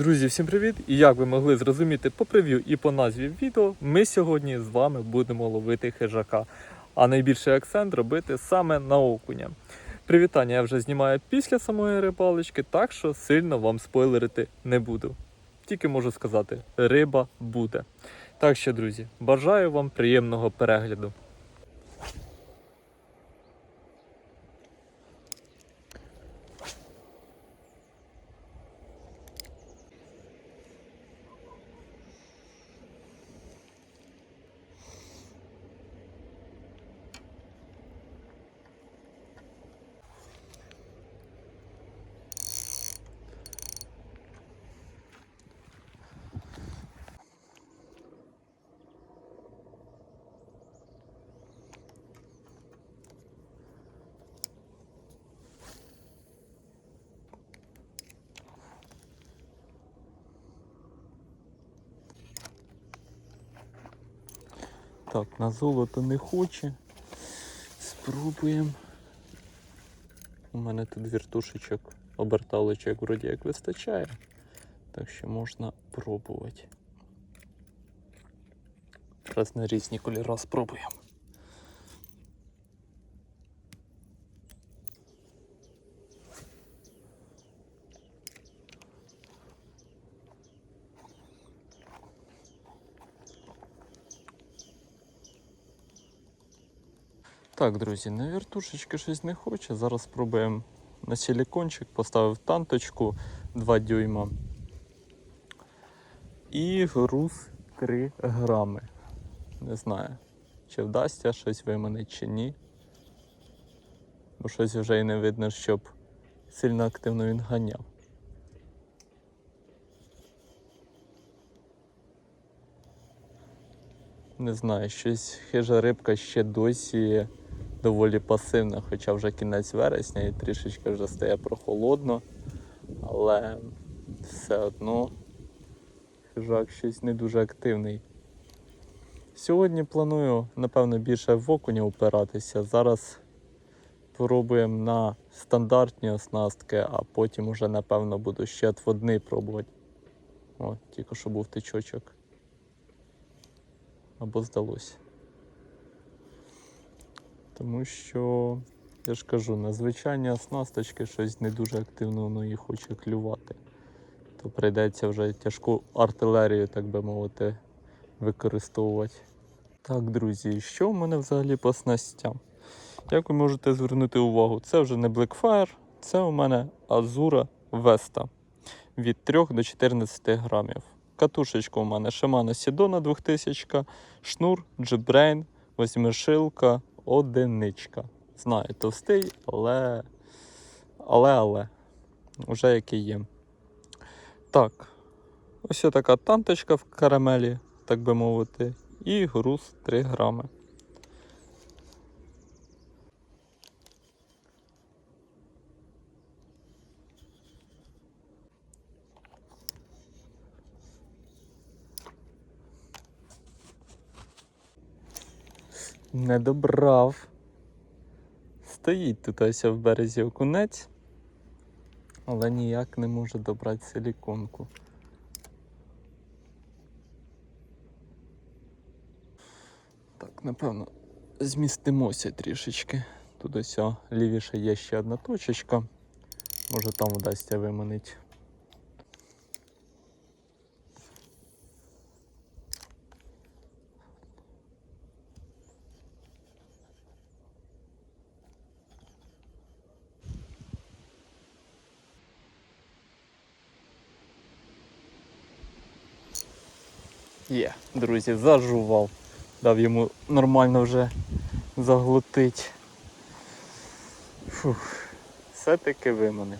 Друзі, всім привіт! І як ви могли зрозуміти по прев'ю і по назві відео, ми сьогодні з вами будемо ловити хижака, а найбільший акцент робити саме на окуня. Привітання я вже знімаю після самої рибалочки, так що сильно вам спойлерити не буду. Тільки можу сказати, риба буде. Так що, друзі, бажаю вам приємного перегляду. Так, на золото не хоче. Спробуємо. У мене тут віртушечок, оберталочок вроді як вистачає. Так що можна пробувати. Раз на різні кольори спробуємо. Так, друзі, на вертушечки щось не хоче. Зараз спробуємо на силікончик, поставив танточку 2 дюйма. І груз 3 грами. Не знаю, чи вдасться щось виманити чи ні. Бо щось вже і не видно, щоб сильно активно він ганяв. Не знаю, щось хижа рибка ще досі доволі пасивна, хоча вже кінець вересня і трішечки вже стає прохолодно, але все одно хижак щось не дуже активний. Сьогодні планую, напевно, більше в окуня опиратися. Зараз пробуємо на стандартні оснастки, а потім уже, напевно, буду ще отводний пробувати. О, тільки що був тичочок. Або здалося. Тому що, я ж кажу, на звичайні оснасточки щось не дуже активно воно їх хоче клювати. То прийдеться вже тяжку артилерію, так би мовити, використовувати. Так, друзі, що в мене взагалі по снастям? Як ви можете звернути увагу, це вже не Blackfire, це у мене Azura Vesta від 3 до 14 грамів. Катушечка у мене Shimano Sidona 2000, шнур, G-Brain, восьмишилка, одиничка. Знаю, товстий, але. Але, але. Уже який є. Так. Ось така танточка в карамелі, так би мовити, і груз 3 грами. Не добрав. Стоїть тут ось в березі окунець, але ніяк не може добрати силіконку. Так, напевно, змістимося трішечки. Тут ось о, лівіше є ще одна точечка. Може там вдасться виманити. Є, друзі, зажував. Дав йому нормально вже заглотить. Фух, все-таки виманив.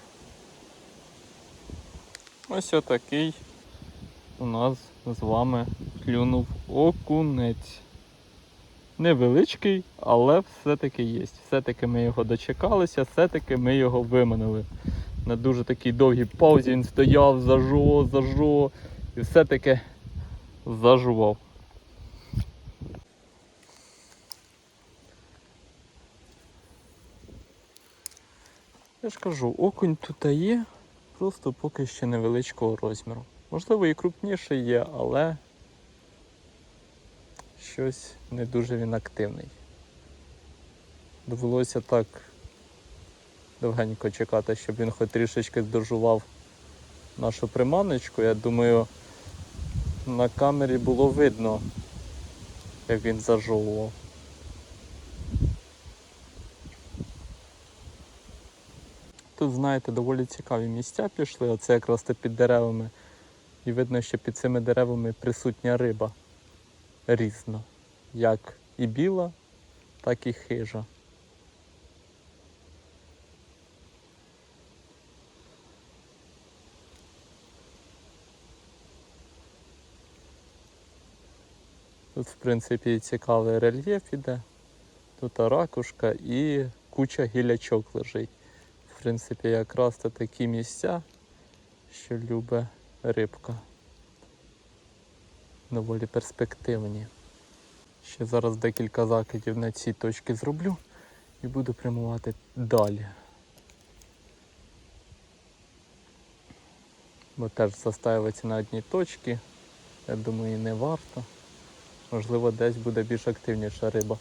Ось отакий у нас з вами клюнув окунець. Невеличкий, але все-таки є. Все-таки ми його дочекалися, все-таки ми його виманили. На дуже такій довгій паузі він стояв, зажо, зажо. І все-таки зажував. Я ж кажу, окунь тут є, просто поки ще невеличкого розміру. Можливо, і крупніший є, але щось не дуже він активний. Довелося так довгенько чекати, щоб він хоч трішечки здожував нашу приманочку. Я думаю, на камері було видно, як він зажовував. Тут, знаєте, доволі цікаві місця пішли. Оце якраз то під деревами. І видно, що під цими деревами присутня риба різна. Як і біла, так і хижа. Тут, в принципі, цікавий рельєф іде. Тут ракушка і куча гілячок лежить. В принципі, якраз то такі місця, що любить рибка. Доволі перспективні. Ще зараз декілька закидів на ці точки зроблю і буду прямувати далі. Бо теж застаюватися на одній точці, я думаю, не варто. Можливо, десь буде більш активніша риба.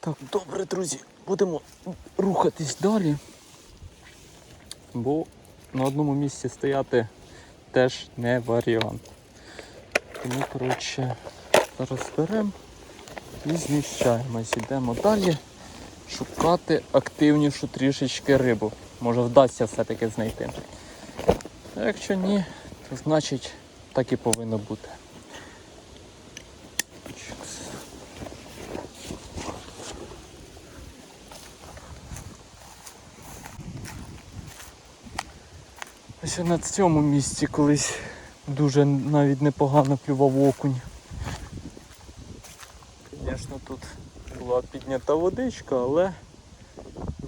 Так, добре, друзі, будемо рухатись далі. Бо на одному місці стояти теж не варіант. Тому, коротше, зараз беремо і зміщаємось. Йдемо далі шукати активнішу трішечки рибу. Може вдасться все-таки знайти. А якщо ні, то значить так і повинно бути. Ось на цьому місці колись дуже навіть непогано клював окунь. Звісно, тут була піднята водичка, але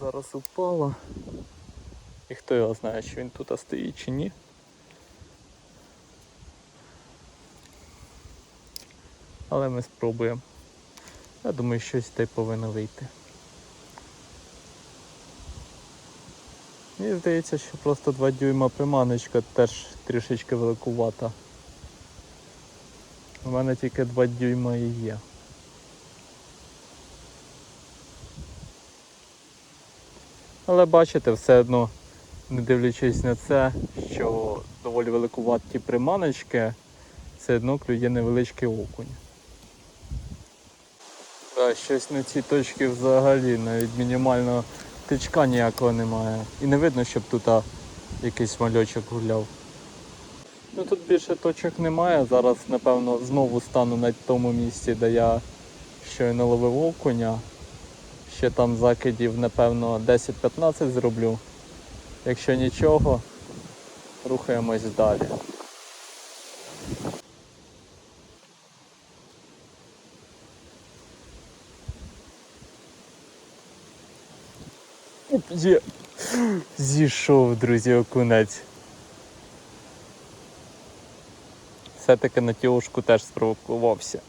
зараз упала. І хто його знає, чи він тут стоїть чи ні. Але ми спробуємо. Я думаю, щось те повинно вийти. Мені здається, що просто 2 дюйма приманочка теж трішечки великувата. У мене тільки 2 дюйма і є. Але бачите, все одно, не дивлячись на це, що доволі великуваті приманочки, все одно клює невеличкий окунь. Так, щось на цій точці взагалі навіть мінімального тичка ніякого немає. І не видно, щоб тут якийсь мальочок гуляв. Ну тут більше точок немає. Зараз, напевно, знову стану на тому місці, де я щойно ловив окуня. Ще там закидів, напевно, 10-15 зроблю. Якщо нічого, рухаємось далі. Є. Зійшов, друзі, окунець. Все-таки на тіошку теж спровокувався.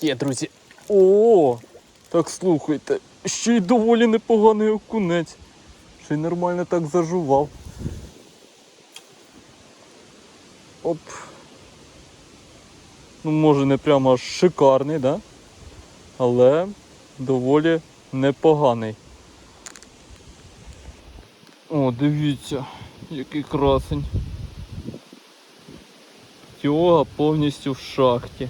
Є, друзі. О, так слухайте. Ще й доволі непоганий окунець. Ще й нормально так зажував. Оп. Ну, може не прямо аж шикарний, да? але доволі непоганий. О, дивіться, який красень. Тьога повністю в шахті.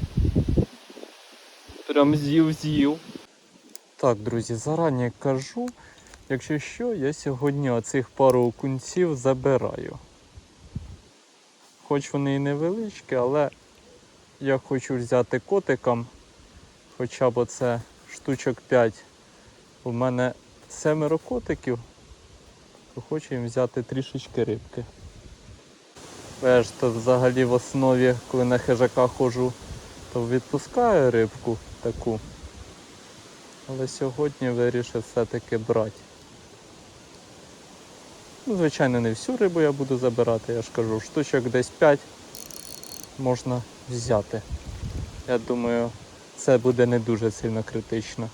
Прям з'їв-з'їв. Так, друзі, зарані кажу, якщо що, я сьогодні оцих пару окунців забираю. Хоч вони і невеличкі, але я хочу взяти котикам хоча б оце штучок 5. У мене семеро котиків, то хочу їм взяти трішечки рибки. Я то взагалі в основі, коли на хижака ходжу, то відпускаю рибку таку. Але сьогодні вирішив все-таки брати. Ну, звичайно, не всю рибу я буду забирати, я ж кажу, штучок десь 5 можна взяти. Я думаю, це буде не дуже сильно критично.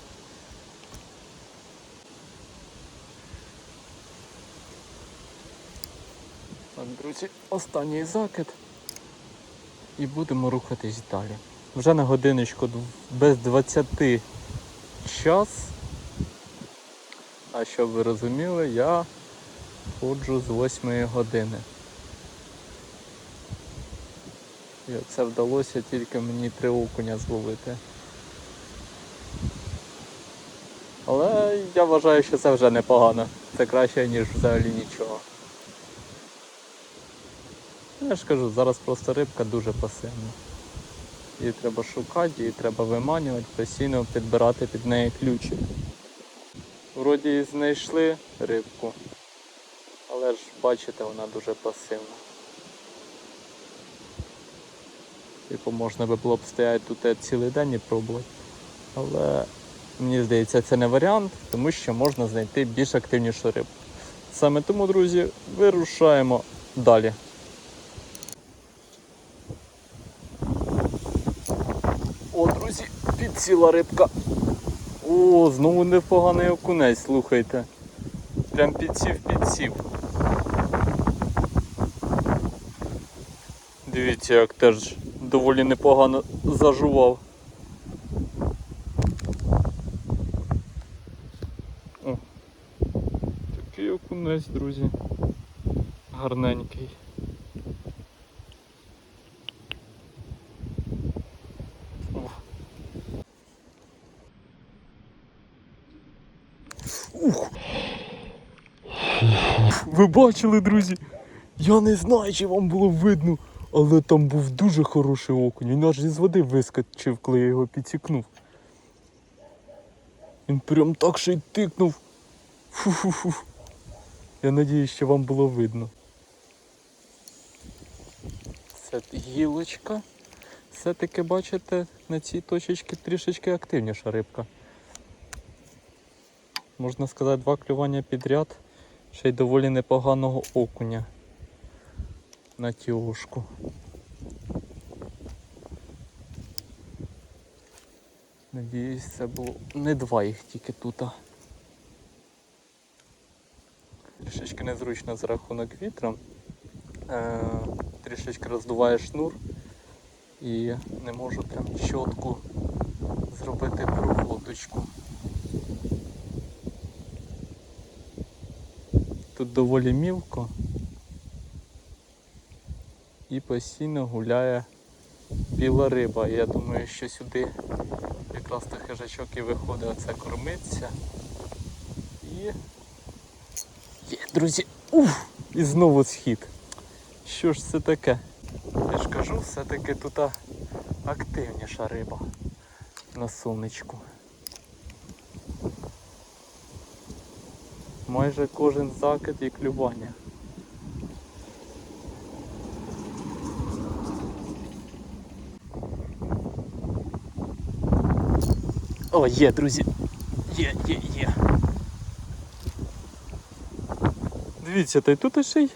Друзі, останній закид. І будемо рухатись далі. Вже на годиночку без 20 час. А щоб ви розуміли, я ходжу з 8 години. І це вдалося тільки мені три окуня зловити. Але я вважаю, що це вже непогано. Це краще, ніж взагалі нічого. Я ж кажу, зараз просто рибка дуже пасивна. Її треба шукати, її треба виманювати, постійно підбирати під неї ключі. Вроді і знайшли рибку, але ж бачите, вона дуже пасивна. Типу можна би було б стояти тут цілий день і пробувати. Але мені здається, це не варіант, тому що можна знайти більш активнішу рибу. Саме тому, друзі, вирушаємо далі. О, друзі, підсіла рибка. О, знову непоганий окунець, слухайте. Прям підсів, підсів. Дивіться, як теж доволі непогано зажував. О, такий окунець, друзі. Гарненький. Ух. Ви бачили, друзі? Я не знаю, чи вам було видно, але там був дуже хороший окунь. Він аж із води вискочив, коли я його підсікнув. Він прям так ще й тикнув. Фу-фу-фу. Я надіюсь, що вам було видно. Це гілочка. Все-таки бачите, на цій точечці трішечки активніша рибка. Можна сказати, два клювання підряд, ще й доволі непоганого окуня на тіошку. Надіюсь, це було не два їх тільки тут. Трішечки незручно за рахунок вітра. Е, трішечки роздуває шнур і не можу прям чітко зробити проводочку. Тут доволі мілко і постійно гуляє біла риба. Я думаю, що сюди якраз то хижачок і виходить оце кормиться. І є, друзі, уф! І знову схід. Що ж це таке? Я ж кажу, все-таки тут активніша риба на сонечку. Майже кожен закид і клювання. О, є, друзі. Є, є, є. Дивіться, та й тут ще й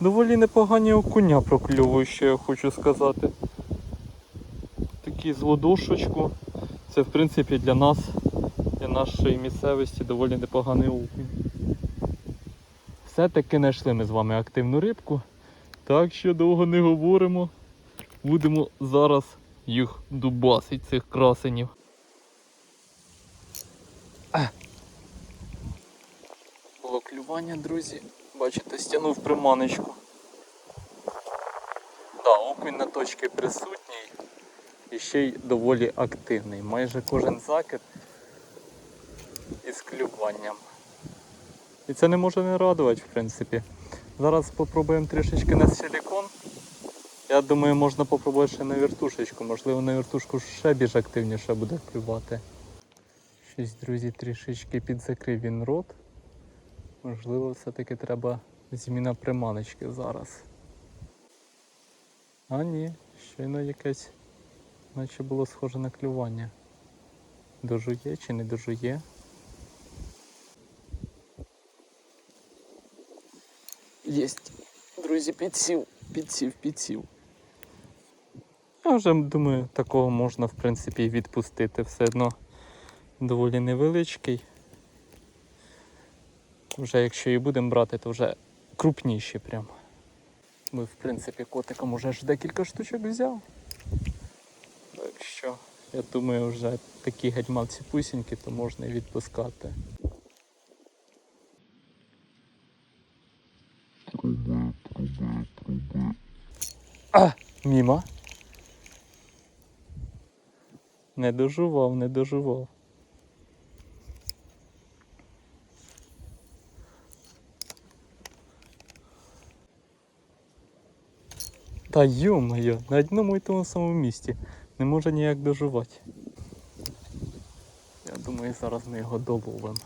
доволі непогані окуня прокльовують, що я хочу сказати. Такі з ладошечку. Це в принципі для нас, для нашої місцевості доволі непоганий окунь. Все-таки знайшли ми з вами активну рибку. Так що довго не говоримо. Будемо зараз їх дубасить, цих красенів. А. Було клювання, друзі. Бачите, стягнув приманочку. Да, окунь на точці присутній і ще й доволі активний. Майже кожен закид із клюванням. І це не може не радувати, в принципі. Зараз спробуємо трішечки на силікон. Я думаю, можна попробувати ще на вертушечку. Можливо, на вертушку ще більш активніше буде клювати. Щось, друзі, трішечки підзакрив він рот. Можливо, все-таки треба зміна приманочки зараз. А ні, щойно якесь, наче було схоже на клювання. Дожує чи не дожує? Єсть. Друзі, підсів, підсів, підсів. Я вже думаю, такого можна в принципі відпустити. Все одно доволі невеличкий. Вже якщо і будемо брати, то вже крупніші прям. Ми, в принципі, котиком уже ж декілька штучок взяв. Так що, я думаю, вже такі гетьманці пусінькі, то можна і відпускати. А, міма. Не дожував, не дожував. Та йо-моє, на одному і тому самому місці. Не може ніяк дожувати. Я думаю, зараз ми його доловимо.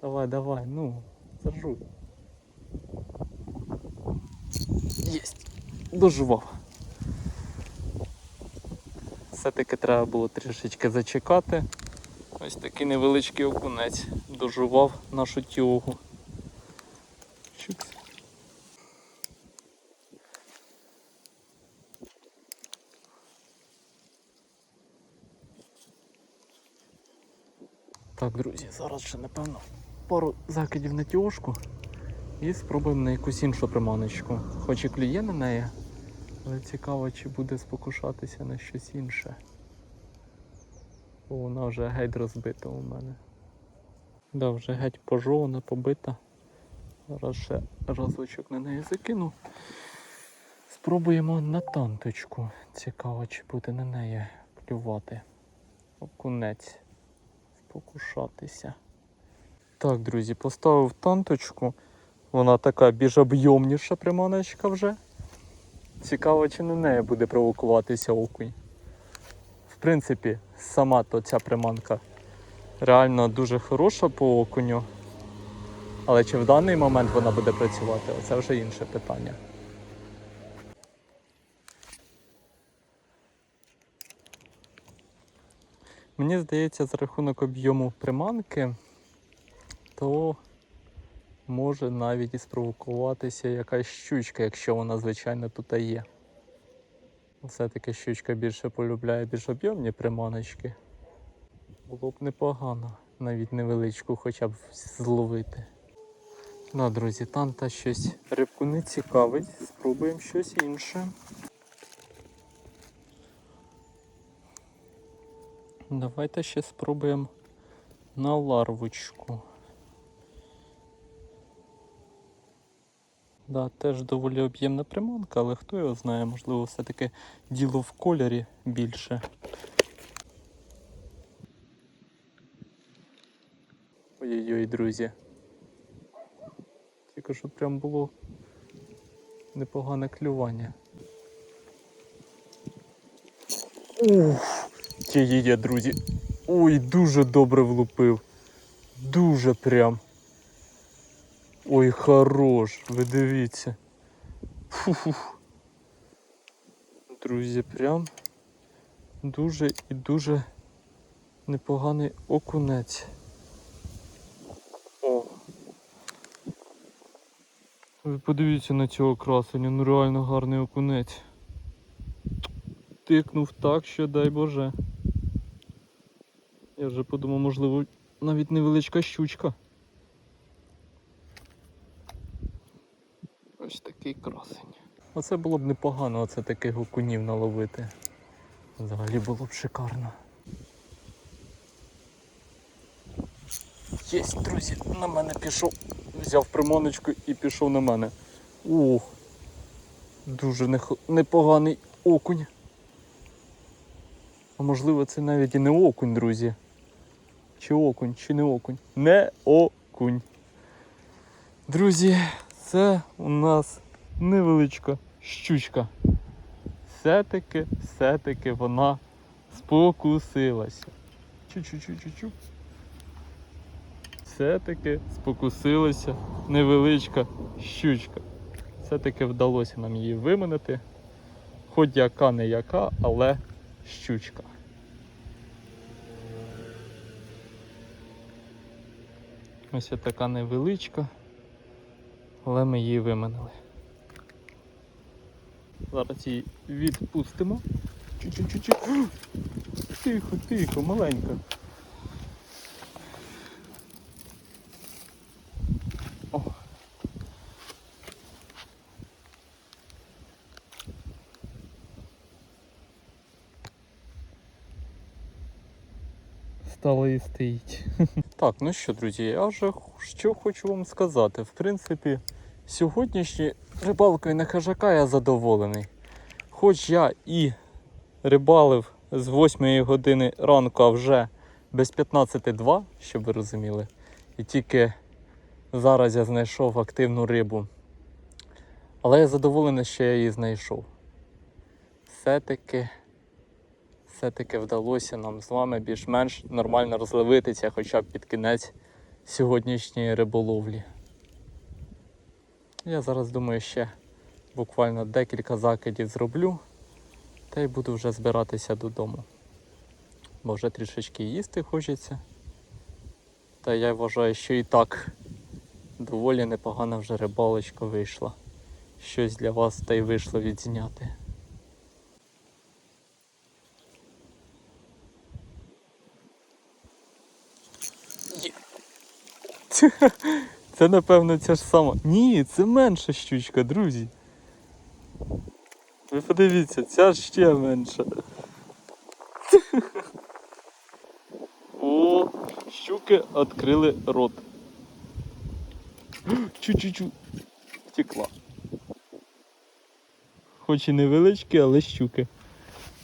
Давай, давай, ну, зажуй. Єсть. Дожував. Все-таки треба було трішечки зачекати. Ось такий невеличкий окунець дожував нашу тьогу. Так, друзі, зараз ще напевно пару закидів на тьошку і спробуємо на якусь іншу приманочку. Хоч і клює на неї, але цікаво, чи буде спокушатися на щось інше. О, вона вже геть розбита у мене. Да, вже геть пожована, побита. Зараз ще разочок на неї закину. Спробуємо на танточку. Цікаво, чи буде на неї клювати. Окунець. Спокушатися. Так, друзі, поставив танточку. Вона така більш об'ємніша приманочка вже. Цікаво, чи на неї буде провокуватися окунь. В принципі, сама то ця приманка реально дуже хороша по окуню. Але чи в даний момент вона буде працювати, це вже інше питання. Мені здається, за рахунок об'єму приманки, то може навіть і спровокуватися якась щучка, якщо вона, звичайно, тут є. Все-таки щучка більше полюбляє більш об'ємні приманочки. Було б непогано навіть невеличку хоча б зловити. Да, друзі, танта щось рибку не цікавить. Спробуємо щось інше. Давайте ще спробуємо на ларвочку. Да, теж доволі об'ємна приманка, але хто його знає, можливо, все-таки діло в кольорі більше. Ой-ой-ой, друзі. Тільки що прям було непогане клювання. Ух, є, друзі. Ой, дуже добре влупив. Дуже прям. Ой, хорош, ви дивіться. Фу-фу. Друзі, прям дуже і дуже непоганий окунець. О. Ви подивіться на цього красення, ну реально гарний окунець. Тикнув так, що дай Боже. Я вже подумав, можливо, навіть невеличка щучка. Ось такий красень. Оце було б непогано, оце таких окунів наловити. Взагалі було б шикарно. Єсть, друзі, на мене пішов. Взяв приманочку і пішов на мене. Ох, дуже непоганий окунь. А можливо це навіть і не окунь, друзі. Чи окунь, чи не окунь? Не окунь. Друзі, це у нас невеличка щучка. Все-таки, все-таки вона спокусилася. Чу-чу-чу-чу-чу. Все-таки спокусилася невеличка щучка. Все-таки вдалося нам її виманити. Хоч яка не яка, але щучка. Ось така невеличка, але ми її виманили. Зараз її відпустимо. Чуть-чуть-чуть. Тихо, тихо, маленька. О. Стала і стоїть. Так, ну що, друзі, я вже що хочу вам сказати. В принципі, сьогоднішньою рибалкою на хижака я задоволений. Хоч я і рибалив з 8 години ранку, а вже без 15.2, щоб ви розуміли. І тільки зараз я знайшов активну рибу. Але я задоволений, що я її знайшов. Все-таки, все-таки вдалося нам з вами більш-менш нормально розловитися хоча б під кінець сьогоднішньої риболовлі. Я зараз думаю, ще буквально декілька закидів зроблю. Та й буду вже збиратися додому. Бо вже трішечки їсти хочеться. Та я вважаю, що і так доволі непогана вже рибалочка вийшла. Щось для вас та й вийшло відзняти. Це напевно ця ж сама. Ні, це менша щучка, друзі. Ви подивіться, ця ще менша. О, щуки відкрили рот. Чу-чу-чу. Втекла. Хоч і невеличкі, але щуки.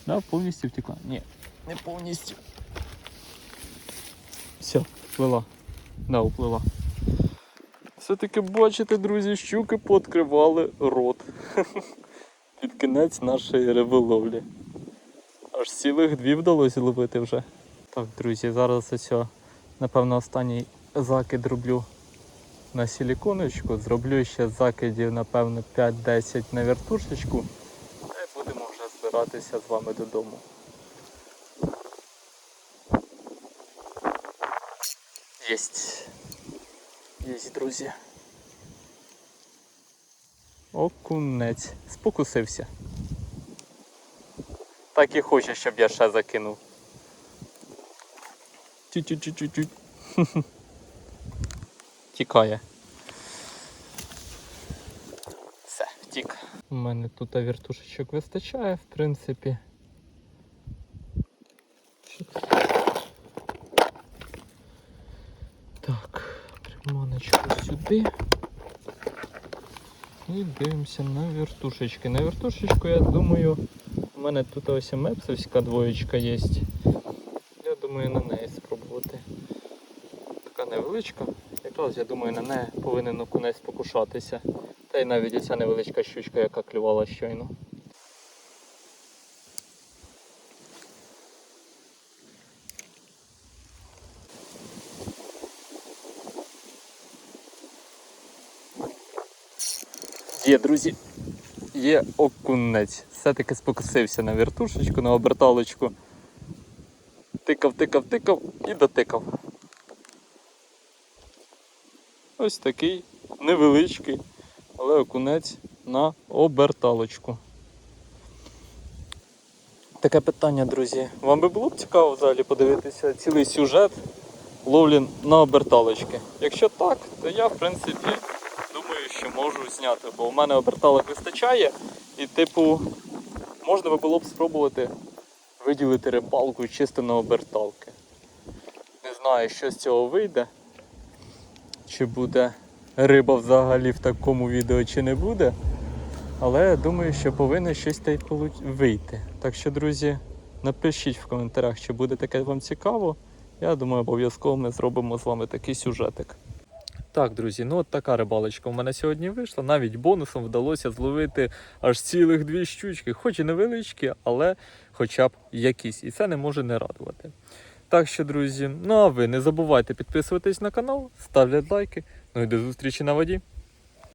Да, повністю втекла. Ні, не повністю. Все, вплила. Да, уплила. Все-таки бачите, друзі, щуки пооткривали рот. Під кінець нашої риболовлі. Аж цілих дві вдалося ловити вже. Так, друзі, зараз ось, напевно, останній закид роблю на силіконочку. Зроблю ще закидів, напевно, 5-10 на вертушечку. Та й будемо вже збиратися з вами додому. Єсть. Єсть, друзі. Окунець. Спокусився. Так і хоче, щоб я ще закинув. Чуть-чуть-чуть-чуть. Тікає. Все, втік. У мене тут вертушечок вистачає, в принципі. Так, приманочку сюди. І дивимося на вертушечки. На вертушечку, я думаю, у мене тут ось мепсовська двоєчка є. Я думаю на неї спробувати. Така невеличка. Якраз я думаю на неї повинен окунець покушатися. Та й навіть оця невеличка щучка, яка клювала щойно. Є, друзі, є окунець. Все-таки спокусився на вертушечку, на оберталочку. Тикав, тикав, тикав і дотикав. Ось такий невеличкий, але окунець на оберталочку. Таке питання, друзі. Вам би було б цікаво взагалі подивитися цілий сюжет ловлі на оберталочки? Якщо так, то я в принципі що можу зняти, бо у мене оберталок вистачає і, типу, можна було б спробувати виділити рибалку чисто на оберталки. Не знаю, що з цього вийде. Чи буде риба взагалі в такому відео, чи не буде. Але я думаю, що повинно щось та й вийти. Так що, друзі, напишіть в коментарях, чи буде таке вам цікаво. Я думаю, обов'язково ми зробимо з вами такий сюжетик. Так, друзі, ну от така рибалочка у мене сьогодні вийшла. Навіть бонусом вдалося зловити аж цілих дві щучки, хоч і невеличкі, але хоча б якісь. І це не може не радувати. Так що, друзі, ну а ви не забувайте підписуватись на канал, ставляти лайки. Ну і до зустрічі на воді.